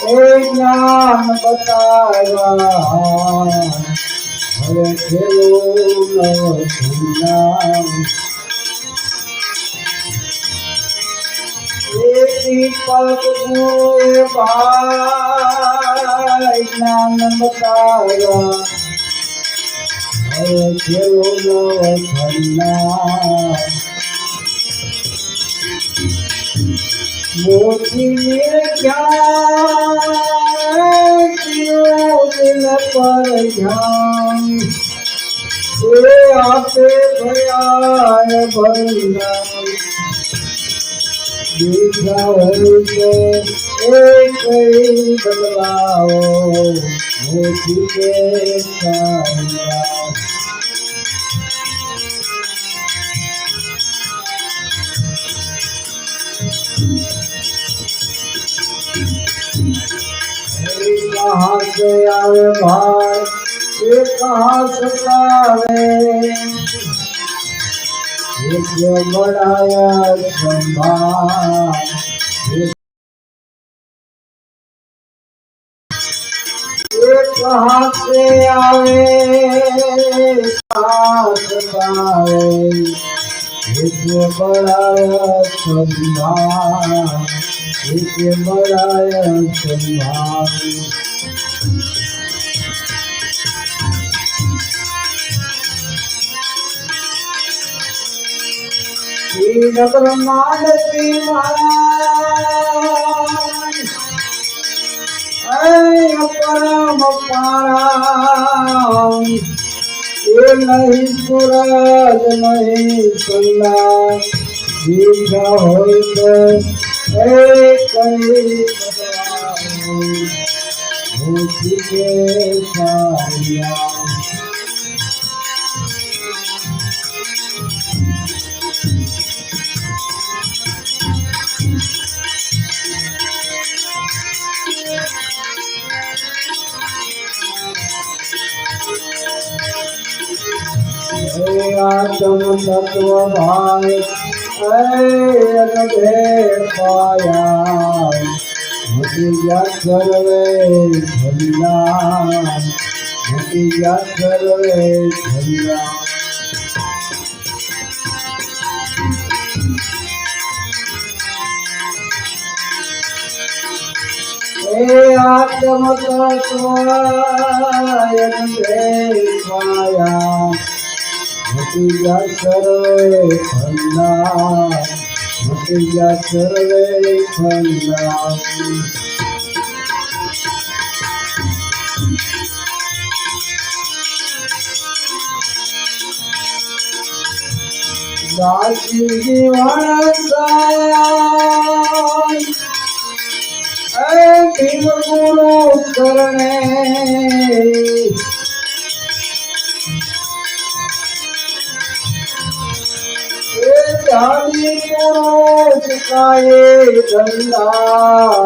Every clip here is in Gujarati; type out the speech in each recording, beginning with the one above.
એ જ્ઞાન બતાવા હવે ખેલું દીપક ગુએ ભાઈ જ્ઞાન બતાવા હવે ખેલો ખન્ના. મોતી જ્ઞાન દિયો દિલ પર ધ્યાન એ આપે ભયા ભરના દીધા હોય તો એ કઈ બદલાવો? મોતી સાયા कहाँ से आवे भाई ये कहाँ से आवे ये बड़ाया संभाल ये ये कहाँ से आवे कहाँ से आवे ये बड़ाया संभाल ये बड़ाया संभाल பரம பாராம் ये नहीं सूरज नहीं चला दीर्घा हो कई હે આત્મ તત્વ ભાઈ હે પાયા સર્વે ધન્યા સર્વે ધન્યા હે જા સર્વે મટી જા સર્વે ખંડા. દાસી જીવણ એ ભીમ ગુરુ શરણે. એ જાની પૂરો ચુકાએ ધંધા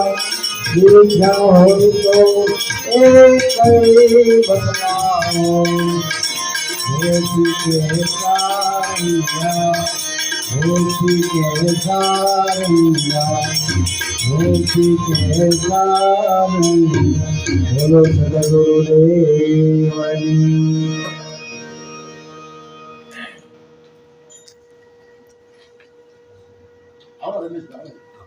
દીર્ઘા હોય તો એ કઈ બદલાવો હોતી કે સારિયા હોતી કે સારિયા હોતી કે સારિયા બોલો સદગુરુ દેવની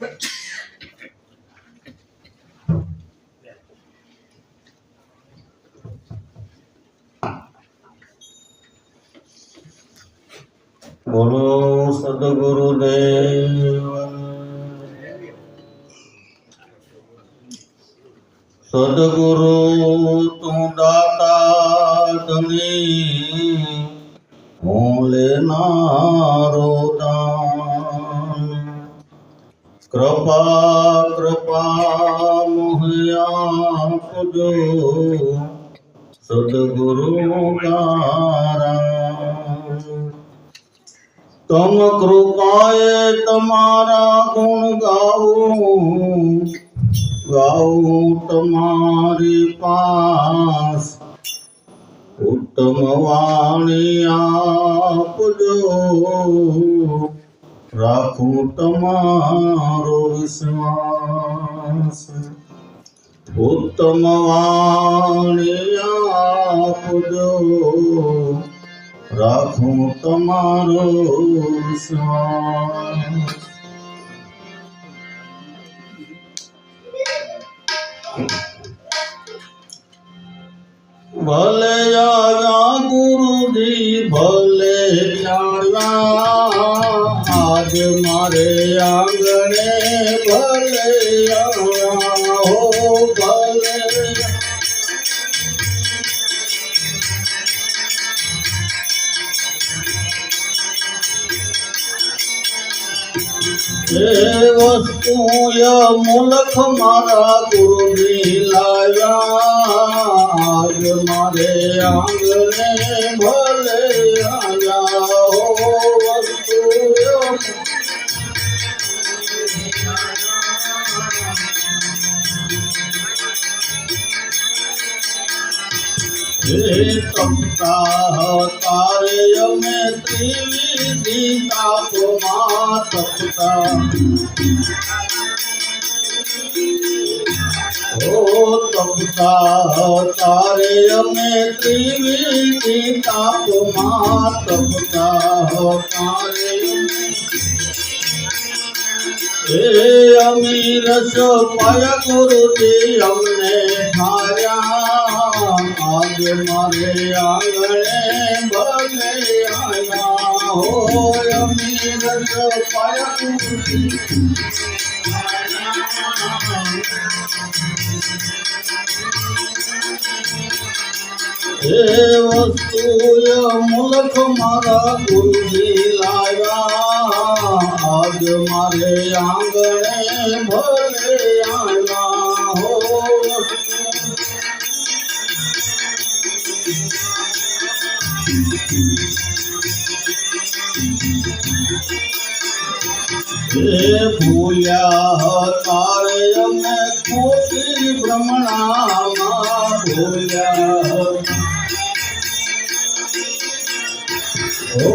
બોલો સદગુરુદેવ. સદગુરુ તું દાતા ધની હું લેનારો કૃપા કૃપા આપજો સદગુરુ ગારા તમ કૃપાએ તમારા ગુણ ગાવું ગાવું તમારી પાસ. ઉત્તમ વાણી આપજો. રાખું તમારો વિશ્વાસ. ઉત્તમ વાણી આપજો. રાખું તમારો વિશ્વાસ. ભલે આવ્યા આંગણે ભલે હો ભલે. વસ્તુ મુલખ મારા ગુરુજી લાયા મારે આંગણે ભલે આયા હો વસ્તુ તારે અમે ત્રિવિધિ તાપમાં તપતા ઓ તપતા તારે અમે ત્રિવિધિ તાપમાં તપતા તારે હે રસ પાયા ગુરુજી અમને ઠાર્યા આજ મારે આંગણે ભલે આયા હો અમીર પાયા ગુરુજી. હે વસ્તુ મુલક મારા ગુરુજી લાયા આજ મારે આંગણે ભલે આયા હો વસ્તુ હે ભૂલ્યા તારે અમે ખોટી ભ્રમણામાં ભૂલ્યા ઓ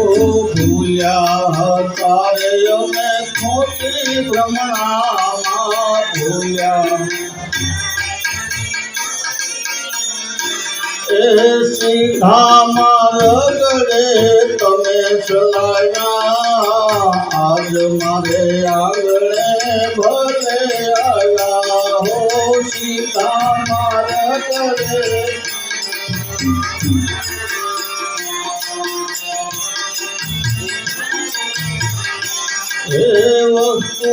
ભૂલ્યા તારે અમે ખોટી ભ્રમણામાં ભૂલ્યા એ સીધા મારગડે તમે ચલાયા આજ મારે આંગણે ભલે આયા હો સીધા મારગડે હે વસ્તુ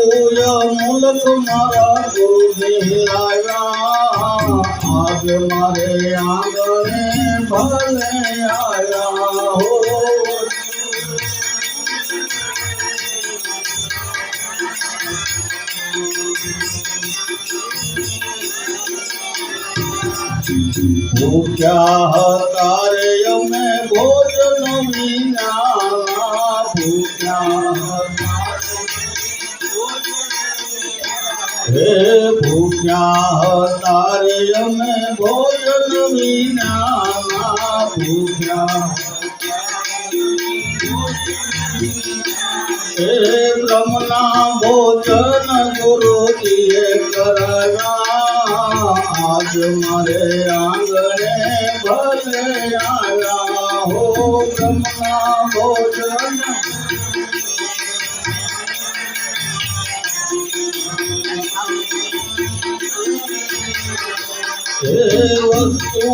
મુલક મારા ગુરુજી લાયા આજ મારે આંગણે ભલે આયા હો ભૂખ્યા હતા રે અમે ભોજન વિના ભૂખ્યા હે ભૂખ્યા હતા રે અમે ભોજન વિના ભૂખ્યા. હે બ્રહ્મના ભોજન ગુરુજીએ કરાયા. આજ મારે આંગણે ભલે આયા હો બ્રહ્મના ભોજન. હે વસ્તુ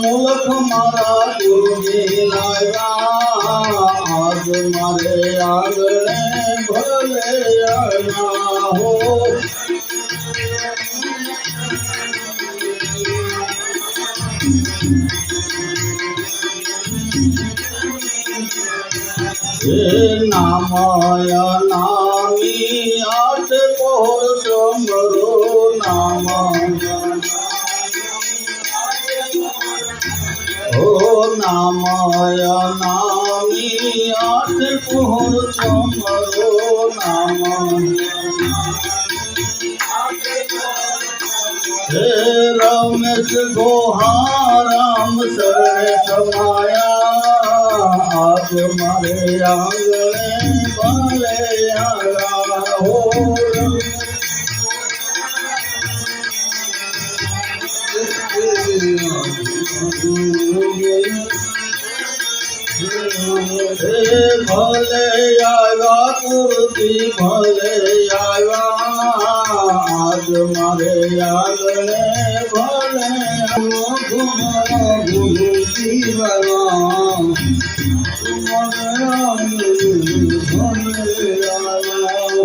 મુલક મારા ગુરુજી નાયા આજ મારે આગળ ભલે હો નામય નામય નામય નામી આઠ પોહર સમરો નામ હે રમેશ ગોહારામ સરે સમાયા આજ મારે આંગણે ભલે આયા હો ભલે આવ્યા કુર્તી, ભલે આવ્યા આજ મારે આંગણે ભલે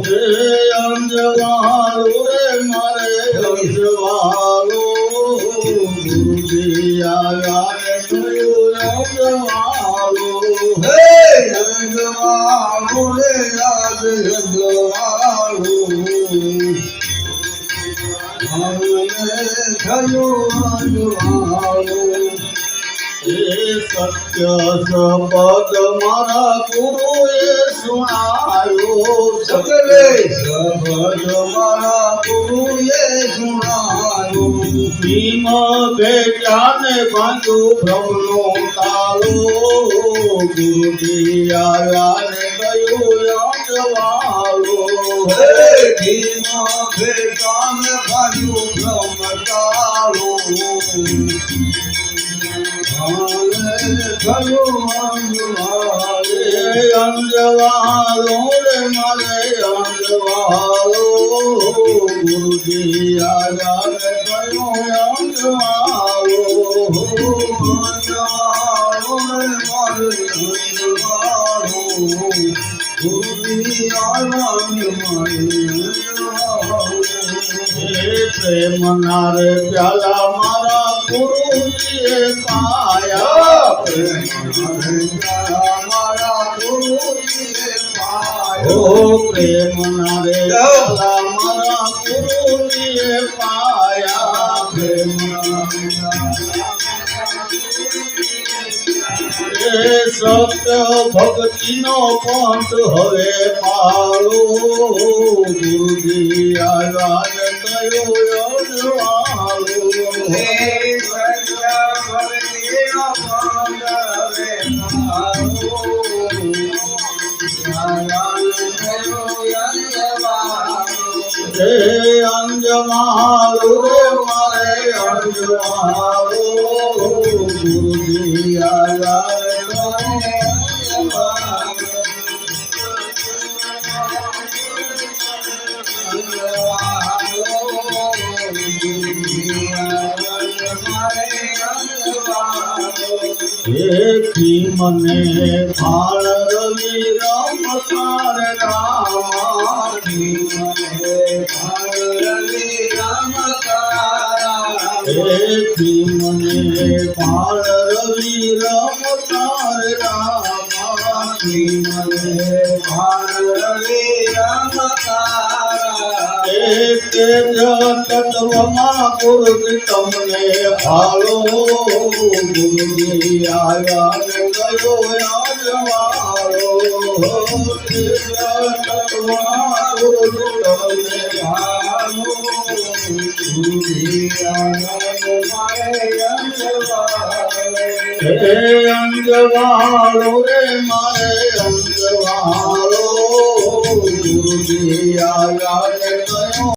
હે અંજવાળું રે મારે અંજવાળું, ગુરુજી આવ્યા ને અંજવાળું હે અંજવાળો રે આજ અંજવાળો અમને થયું અંજવાળો એ સત્ય શબ્દ મારા ગુરુએ સુણાયો સકલે સબજ મારા ગુરુએ સુણાયો. ભીમ બેટાને બાંધુ ભ્રમનો તાળો ગુરુજી આવ્યા ને ગયું અંજવાળો હે ભીમ ભેટાન ભાયું બ્રહ્મતારો થયું અંજવાળો એ અંજવાળો રે મારે અંજવાળો. ગુરુજી આવ્યા ને ગયું અંજવાળો. હે પ્રેમના રે પ્યાલા મારા ગુરુજીએ પાયા. ઓ પ્રેમના રે પ્યાલા મારા ગુરુજીએ પાયા એ સત્ય ભક્તિનો પંથ હવે પાળો ગુરુજી અજવાળો હે રે મારે અંજવાળો એથી મને ફાળ રવિ રામ તાર એથી મને ફાળ રવિ રામ તાર એક તત્વમાં ગુરુ તમને ફાળો ગુરુજી આવ્યા ને ગયો આજવાળો તત્વમાં ગુરુ તમને ફાળો હે અંજવાળો રે મારે અંજવાળો. ગુરુજી આવ્યા ને ગયો